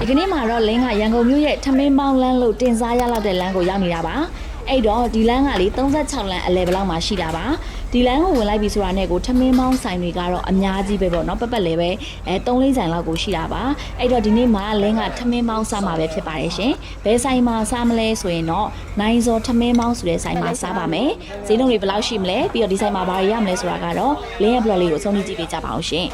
ဒီကနေ့မှာတော့လင်းကရန်ကုန်မြို့ရဲ့ထမင်းပေါင်းလမ်းလို့တင်စားရလောက်တဲ့လမ်းကိုရောက်နေတာပါအဲ့တော့ဒီလမ်းကလေ36လမ်းအလဲဘလောက်မှာရှိတာပါဒီလမ်းကိုဝင်လိုက်ပြီဆိုတာနဲ့ကိုထမင်းပေါင်းဆိုင်တွေကတော့အများကြီးပဲပေါ့နော်ပတ်ပတ်လဲပဲအဲ3လေးဆိုင်လောက်ကိုရှိတာပါအဲ့တော့ဒီနေ့မှာလင်းကထမင်းပေါင်းစားမှာပဲဖြစ်ပါတယ်ရှင်ဘယ်ဆိုင်မှာစားမလဲဆိုရင်တော့နိုင်စောထမင်းပေါင်းဆိုတဲ့ဆိုင်မှာစားပါမယ်ဈေးနှုန်းတွေဘယ်လောက်ရှိမလဲပြီးတော့ဒီဆိုင်မှာဘာတွေရမလဲဆိုတာကတော့လင်းရဲ့ blog လေးကိုဆုံးဖြတ်ကြည့်ပေးကြပါအောင်ရှင်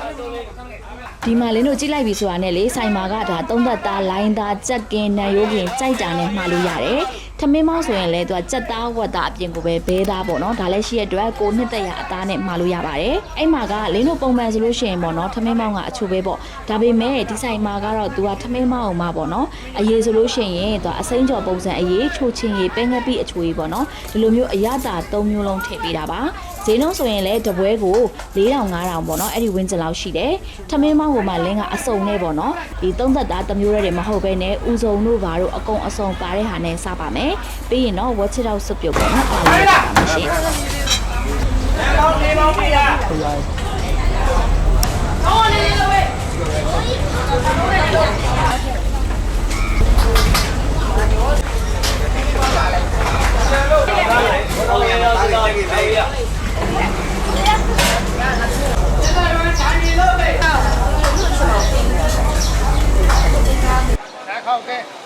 ဒီမှာလင်းတို့ကြည့်လိုက်ပြီဆိုတာနဲ့လေဆိုင်မာကဒါသုံးသက်သားလိုင်းသားကြက်ကင်နံရိုးကင်ကြိုက်တာနဲ့မှားလို့ရတယ်။ ထမင်းမောင်းဆိုရင်လည်းသူကကြက်သားဝက်သားအပြင်ကိုပဲဘဲသားပေါ့နော်။ဒါလည်းရှိရတဲ့အတွက်ကိုနှစ်သက်ရအသားနဲ့မှားလို့ရပါတယ်။အဲ့မှာကလင်းတို့ပုံမှန်ဆိုလို့ရှိရင်ပေါ့နော်ထမင်းမောင်းကအချိုပဲပေါ့။ဒါပေမဲ့ဒီဆိုင်မာကတော့သူကထမင်းမောင်းအောင်မှာပေါ့နော်။အရေးဆိုလို့ရှိရင်သူကအစိမ်းကြော်ပုံစံအရေးချိုချင်းရေးပဲငက်ပြီးအချိုကြီးပေါ့နော်။ဒီလိုမျိုးအရသာ၃မျိုးလုံးထည့်ပေးတာပါ။ဈေးနှုန်းဆိုရင်လည်းတပွဲကို4000 5000ပေါ့နော်အဲ့ဒီဝင်းကျင်လောက်ရှိတယ်ထမင်းမောင်းကိုမှလင်းကအစုံနဲ့ပေါ့နော်ဒီသုံးသက်သားတစ်မျိုးတည်းတွေမဟုတ်ဘဲနဲ့ဥစုံတို့ဘာတို့အကုန်အစုံပါတဲ့ဟာနဲ့စပါမယ်ပြီးရင်တော့ဝက်ချစ်တော့စွပ်ပြုတ်ပေါ့နော်အားလုံး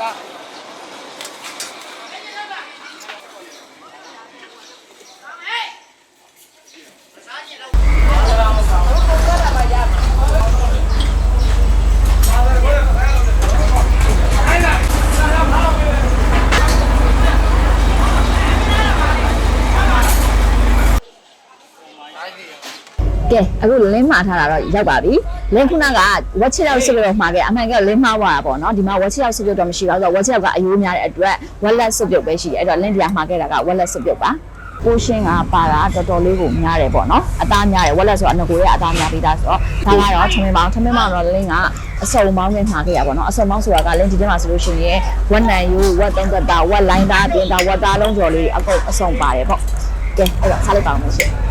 ပါ အခုလင်းမှာထားတာတော့ရောက်ပါပြီလင်းခုနကဝက်ချစ်ရောက်စစ်လို့မှာခဲ့အမှန်ကလင်းမှားသွားတာပေါ့နော်ဒီမှာဝက်ချစ်ရောက်စစ်ပြုတ်တော့မရှိပါဘူးဆိုတော့ဝက်ချစ်ရောက်ကအယိုးများတဲ့အတွက်ဝက်လက်စစ်ပြုတ်ပဲရှိတယ်အဲ့တော့လင်းတရားမှာခဲ့တာကဝက်လက်စစ်ပြုတ်ပါပိုရှင်းကပါတာတော်တော်လေးကိုများတယ်ပေါ့နော်အသားများတယ်ဝက်လက်ဆိုတော့အနကိုရဲ့အသားများပြီးသားဆိုတော့ဒါကတော့ထမင်းပေါင်းထမင်းပေါင်းတော့လင်းကအစုံပေါင်းနဲ့မှာခဲ့ရပေါ့နော်အစုံပေါင်းဆိုတာကလင်းဒီထဲမှာဆိုလို့ရှိရင်ဝက်နံယူဝက်သုံးသက်တာဝက်လိုင်းသားပြင်တာဝက်သားလုံးကျော်လေးအကုန်အစုံပါတယ်ပေါ့ကဲအဲ့တော့စားလိုက်ပါအောင်ရှင်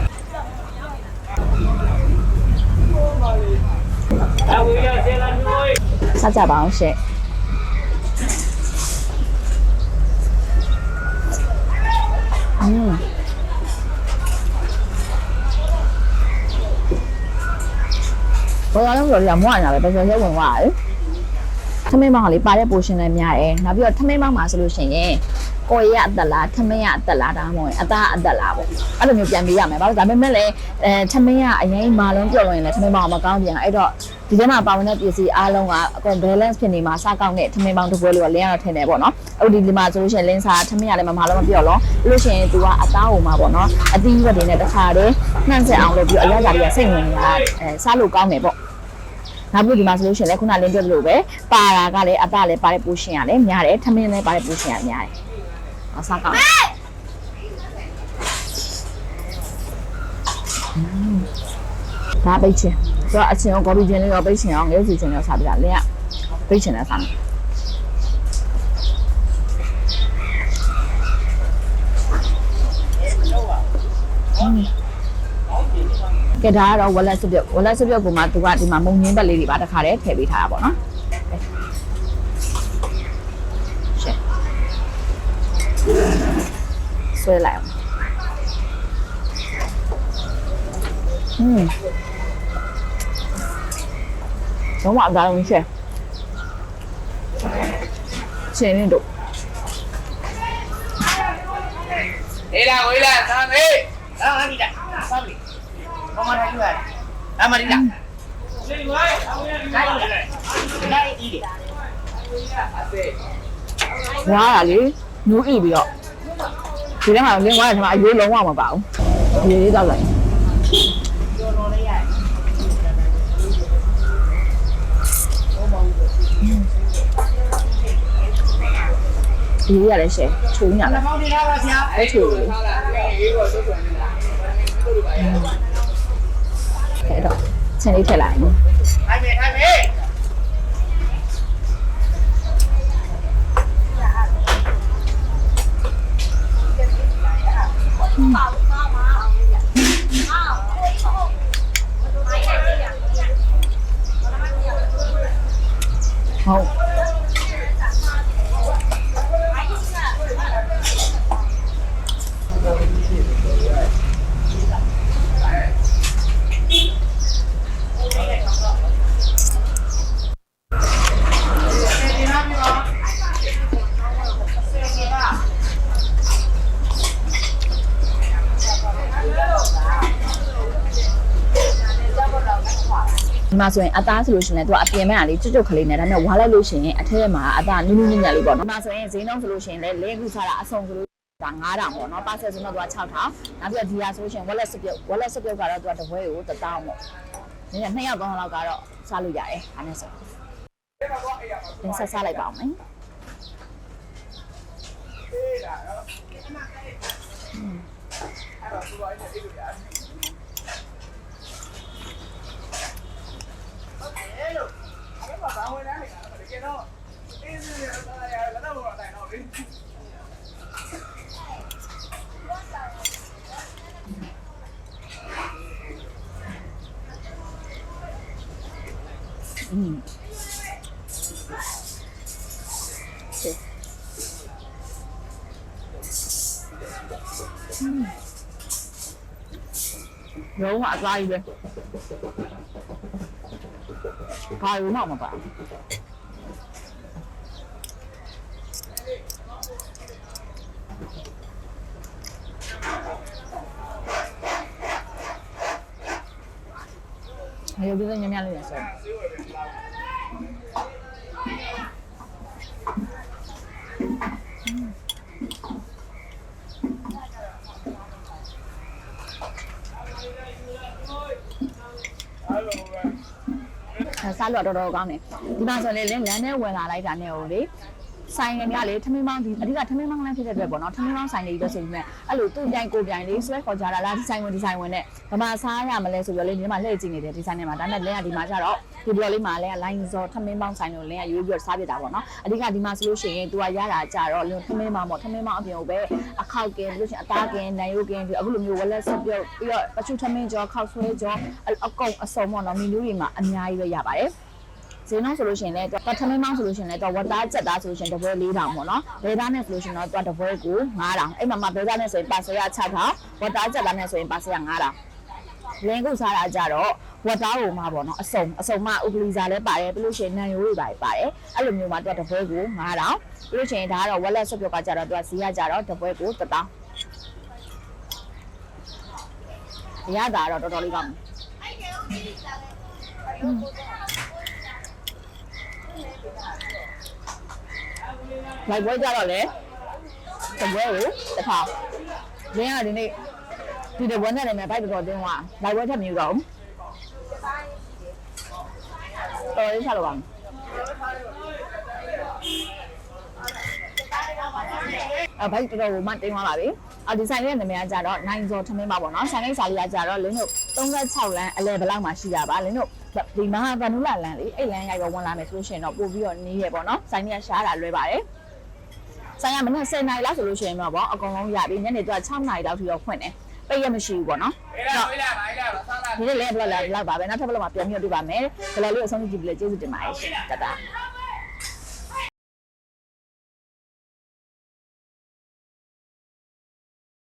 စားကြပါအောင်ရှင့်อืมဘာလို့လဲဆိုတော့မွားနေတာပဲပျော်ရွှင်ဝင်သွားတယ် ထမင်းမောင်ကလေပါတဲ့ portion လည်းများတယ်နောက်ပြီးတော့ထမင်းမောင်မှာဆိုလို့ရှိရင်ကိုရရအသက်လားထမင်းရအသက်လားဒါမှမဟုတ်ရင်အသားအသက်လားပေါ့အဲ့လိုမျိုးပြန်ပေးရမယ်ဘာလို့ဒါပေမဲ့လည်းအဲထမင်းရအရင်မာလုံးကြော်ရင်လည်းထမင်းမောင်မကောင်းပြန်အဲ့တော့ဒီထဲမှာပါဝင်တဲ့ပစ္စည်းအားလုံးကအကုန် balance ဖြစ်နေမှာစားကောင်းတဲ့ထမင်းမောင်တစ်ပွဲလို့ကလင်းရတော့ထင်တယ်ပေါ့နော်အခုဒီဒီမှာဆိုလို့ရှိရင်လင်းစားထမင်းရလည်းမမာလုံးမပြော့လို့ပြီးလို့ရှိရင် तू ကအသားဟိုမှာပေါ့နော်အသီးရွက်တွေနဲ့တစ်ခါတည်းနှံ့ဆက်အောင်လုပ်ပြီးအရသာတွေကစိတ်ဝင်နေတာအဲစားလို့ကောင်းတယ်ပေါ့ နောက်ပြီးဒီမှာဆိုလို့ရှိရင်လည်းခုနလင်းပြလို့ပဲပါတာကလည်းအပလည်းပါတဲ့ပူရှင်ရလည်းများတယ်ထမင်းလည်းပါတဲ့ပူရှင်ရများတယ်အစားကောင်းဒါပိတ်ချင်ဆိုတော့အချင်းကော်ပီချင်းလေးရောပိတ်ချင်အောင်ငယ်စီချင်းရောစားပြတာလင်းကပိတ်ချင်တဲ့စားမယ် ကဲဒါကတော့ wallet စပြုတ် wallet စပြုတ်ကိုမှသူကဒီမှာမုံငင်းဘက်လေးတွေပါတခါတည်းထည့်ပေးထားတာပေါ့နော်ဆွဲလိုက်အောင်ဟွန်းလုံးဝအသာလုံးချက်ရှင်နေတို့ဟေးလာဝေးလာသာမေးသာမေးတာ Không ăn hai người. À mà đi nào. Đây đi đi. ဝါတာလေနူးဣပြီးတော့ဒီထဲမှာလင်းဝါတယ်ဒီမှာအရိုးလုံးဝမပါဘူးရေလေးတောက်လိုက်ဒီရလည်းရှယ်ချိုးညာလား Không đi đâu rồi chị ạ? အဲ့ချိုးလေ Không là, em nghĩ rồi, số tuổi này là. Tôi đi vậy. တော့ချင်းလေးထည့်လိုက်太美， ဒီမှာဆိုရင်အသားဆိုလို့ရှိရင်လည်းသူကအပြင်မဲ့ကလေးကျွတ်ကျွတ်ကလေးနဲ့ဒါပေမဲ့ဝါလိုက်လို့ရှိရင်အထက်မှာအသားနူးနူးညံ့ညံ့လေးပေါ့နော်ဒီမှာဆိုရင်ဈေးနှုန်းဆိုလို့ရှိရင်လည်းလဲခုစားတာအဆုံးဆိုလို့ဒါ9000ပေါ့နော်ပါဆယ်ဆိုတော့သူက6000နောက်ပြီးတော့ဒီဟာဆိုလို့ရှိရင် wallet စပြုတ် wallet စပြုတ်ကတော့သူကတစ်ပွဲကို1000ပေါ့နည်းနည်းနှစ်ယောက်သုံးယောက်လောက်ကတော့စားလို့ရတယ်အားနဲ့ဆိုတင်ဆက်စားလိုက်ပါအောင်မယ်အဲ့တော့သူကအဲ့ဒါအိတ်လို့ရတယ်ဟုတ်တယ်လို့အဲ့မှာဘာဝင်နေလဲတကယ်တော့အင်းကြီးလည်းရတယ်လည်းတော့တော့တိုင်တော့လေ อืมရုံးကအသားကြီးပဲဘာလို့မှမပါဘူး ရုပ်ပြည့်ညံ့ညံ့လေးရဆိုအဲ့လိုပဲအဲစားလို့တော့တော်တော်ကောင်းတယ်ဒီမှာဆိုရင်လေလမ်းထဲဝင်လာလိုက်တာနဲ့ဟိုလေ ဆိုင်ငယ်များလေထမင်းမောင်းဒီအဓိကထမင်းမောင်းလမ်းဖြစ်တဲ့အတွက်ပေါ့နော်ထမင်းမောင်းဆိုင်လေးတော့ဆိုပြီးမဲ့အဲ့လိုသူ့ပြိုင်ကိုပြိုင်လေးဆွဲခေါ်ကြတာလားဒီဆိုင်ဝင်ဒီဆိုင်ဝင်နဲ့ဗမာစားရမလဲဆိုပြီးတော့လေဒီမှာလှည့်ကြည့်နေတယ်ဒီဆိုင်ထဲမှာဒါနဲ့လင်းကဒီမှာကျတော့ဒီဘလော်လေးမှာလင်းက line စောထမင်းမောင်းဆိုင်လို့လင်းကရွေးပြီးတော့စားပြတာပေါ့နော်အဓိကဒီမှာဆိုလို့ရှိရင် तू ကရတာကြတော့လင်းထမင်းမောင်းပေါ့ထမင်းမောင်းအပြင်ကိုပဲအခောက်ကင်ပြီးလို့ရှိရင်အသားကင်နိုင်ရိုးကင်ဒီအခုလိုမျိုးဝက်လက်ဆက်ပြုတ်ပြီးတော့ပချူထမင်းကြောခောက်ဆွဲကြောအကုန်အစုံပေါ့နော်မီနူးတွေမှာအများကြီးပဲရပါတယ် ဈေးနှုန်းဆိုလို့ရှိရင်လည်းတော့ထမင်းမောင်းဆိုလို့ရှိရင်လည်းတော့ဝတ်သားကြက်သားဆိုလို့ရှိရင်တစ်ပွဲ4000ပေါ့နော်ဘဲသားနဲ့ဆိုလို့ရှိရင်တော့တစ်ပွဲကို9000အဲ့မှာမှဘဲသားနဲ့ဆိုရင်ပါဆရာ6000ဝတ်သားကြက်သားနဲ့ဆိုရင်ပါဆရာ9000လင်းကုစားတာကြတော့ဝတ်သားကိုမှပေါ့နော်အစုံအစုံမှဥပလီစာလည်းပါတယ်ပြီးလို့ရှိရင်နံရိုးတွေပါပါတယ်အဲ့လိုမျိုးမှတော့တစ်ပွဲကို9000ပြီးလို့ရှိရင်ဒါကတော့ဝက်လက်ဆွတ်ပြုတ်ကကြတော့သူကဈေးကကြတော့တစ်ပွဲကို1000ရတာတော့တော်တော်လေးကောင်းတယ် လိုက်ပွဲကြတော့လေတပွဲကိုတစ်ခါရင်းကဒီနေ့ဒီတပွဲနဲ့လည်းဘိုက်တော်တော်တင်းသွားလိုက်ပွဲထက်မြူတော့တော်ရင်းချလို့ပါအဘိုက်တော်တော်ကိုမှတင်းသွားပါပြီအဒီဆိုင်လေးရဲ့နာမည်ကကြတော့နိုင်ဇော်ထမင်းပါပေါ့နော်ဆိုင်လေးစာလေးကကြတော့လင်းတို့36လမ်းအလဲဘလောက်မှရှိတာပါလင်းတို့ဒီမဟာကနုလာလမ်းလေးအဲ့လမ်းရိုက်တော့ဝင်လာမယ်ဆိုလို့ရှိရင်တော့ပို့ပြီးတော့နေရပေါ့နော်ဆိုင်လေးကရှားတာလွဲပါတယ် ဆိုင်ကမနက်10နာရီလောက်ဆိုလို့ရှိရင်တော့ပေါ့အကုန်လုံးရပြီညနေကျ6နာရီလောက်ထိတော့ဖွင့်တယ်ပိတ်ရမရှိဘူးပေါ့နော်အေးလားအေးလားအေးလားဆာလာဒီနေ့လည်းဘလော့လာလောက်ပါပဲနောက်ထပ်ဘလော့မှာပြန်ပြီးတော့တွေ့ပါမယ်ဘလော့လေးကိုအဆုံးကြည့်ပြီးလဲကျေးဇူးတင်ပါတယ်ရှင်တတာ